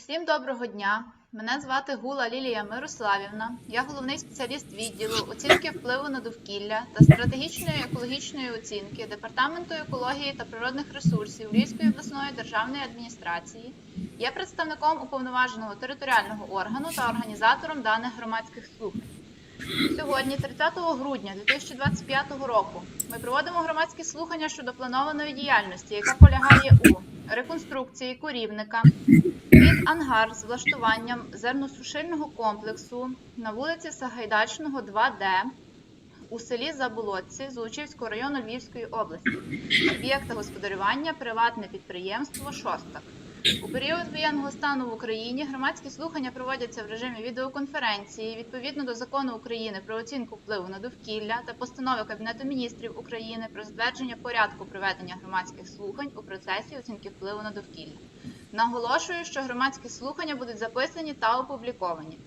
Усім доброго дня. Мене звати Гула Лілія Мирославівна. Я головний спеціаліст відділу оцінки впливу на довкілля та стратегічної екологічної оцінки Департаменту екології та природних ресурсів Львівської обласної державної адміністрації. Є представником уповноваженого територіального органу та організатором даних громадських слухань. Сьогодні, 30 грудня 2025 року, ми проводимо громадські слухання щодо планованої діяльності, яка полягає у реконструкції корівника під ангар з влаштуванням зерносушильного комплексу на вулиці Сагайдачного, 2Д у селі Заболотці Золочівського району Львівської області. Об'єкта господарювання приватне підприємство Шостак. У період воєнного стану в Україні громадські слухання проводяться в режимі відеоконференції відповідно до закону України про оцінку впливу на довкілля та постанови Кабінету міністрів України про затвердження порядку проведення громадських слухань у процесі оцінки впливу на довкілля. Наголошую, що громадські слухання будуть записані та опубліковані.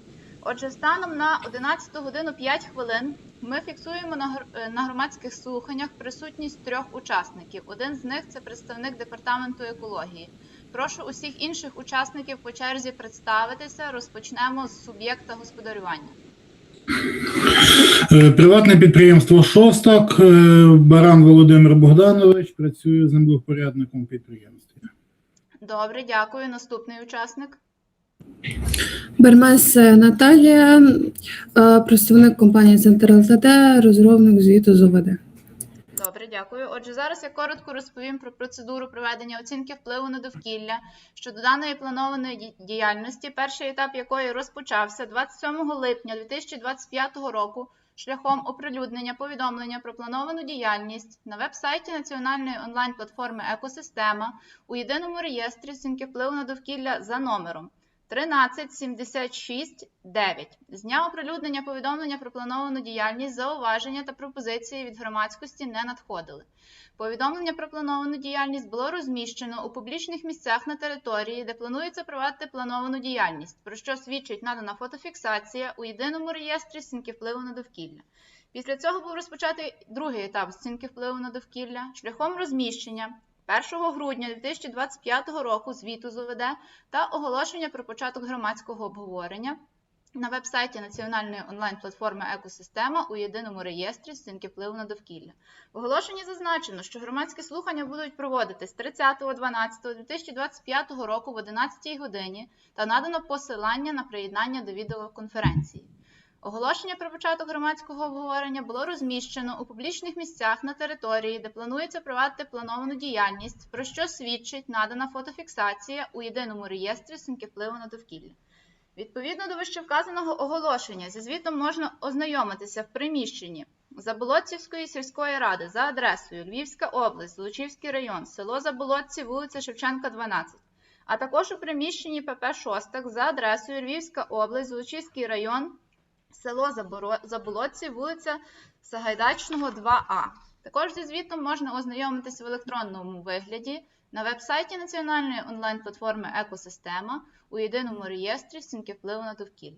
Отже, станом на 11 годину 5 хвилин ми фіксуємо на гр- на громадських слуханнях присутність трьох учасників. Один з них це представник департаменту екології. Прошу усіх інших учасників по черзі представитися. Розпочнемо з суб'єкта господарювання. Е, Приватне підприємство Шостак. е, Баран Володимир Богданович працює землевпорядником підприємстві. Добре, дякую. Наступний учасник. Бермес Наталія, е, представник компанії Центр ЛТД, розробник звіту з ОВД. Добре, дякую. Отже, зараз я коротко розповім про процедуру проведення оцінки впливу на довкілля щодо даної планованої діяльності, перший етап якої розпочався 27 липня 2025 року шляхом оприлюднення повідомлення про плановану діяльність на веб-сайті національної онлайн-платформи Екосистема у єдиному реєстрі оцінки впливу на довкілля за номером 13769 з дня оприлюднення повідомлення про плановану діяльність, зауваження та пропозиції від громадськості не надходили. Повідомлення про плановану діяльність було розміщено у публічних місцях на території, де планується провадити плановану діяльність, про що свідчить надана фотофіксація у єдиному реєстрі оцінки впливу на довкілля. Після цього був розпочатий другий етап оцінки впливу на довкілля шляхом розміщення 1 грудня 2025 року звіту з ОВД та оголошення про початок громадського обговорення на веб-сайті національної онлайн-платформи Екосистема у єдиному реєстрі оцінки впливу на довкілля. В оголошенні зазначено, що громадські слухання будуть проводитись 30.12.2025 року в 11 годині та надано посилання на приєднання до відеоконференції. Оголошення про початок громадського обговорення було розміщено у публічних місцях на території, де планується провадити плановану діяльність, про що свідчить надана фотофіксація у єдиному реєстрі оцінки впливу на довкілля. Відповідно до вищевказаного оголошення, зі звітом можна ознайомитися в приміщенні Заболотцівської сільської ради за адресою Львівська область, Золочівський район, село Заболотці, вулиця Шевченка, 12, а також у приміщенні ПП Шостак за адресою Львівська область, Золочівський район, село Заболоці, вулиця Сагайдачного, 2А. Також зі звітом можна ознайомитися в електронному вигляді на веб-сайті національної онлайн-платформи Екосистема у єдиному реєстрі оцінки впливу на довкілля.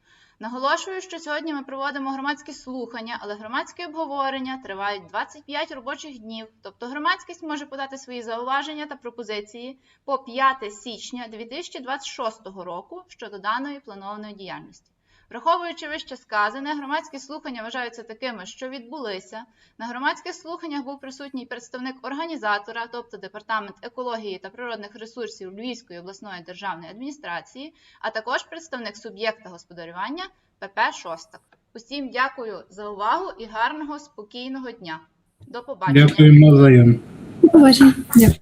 Наголошую, що сьогодні ми проводимо громадські слухання, але громадські обговорення тривають 25 робочих днів. Тобто громадськість може подати свої зауваження та пропозиції по 5 січня 2026 року щодо даної планованої діяльності. Враховуючи вище сказане, громадські слухання вважаються такими, що відбулися. На громадських слуханнях був присутній представник організатора, тобто Департамент екології та природних ресурсів Львівської обласної державної адміністрації, а також представник суб'єкта господарювання ПП Шостак. Усім дякую за увагу і гарного спокійного дня. До побачення. Дякуємо. Дякую.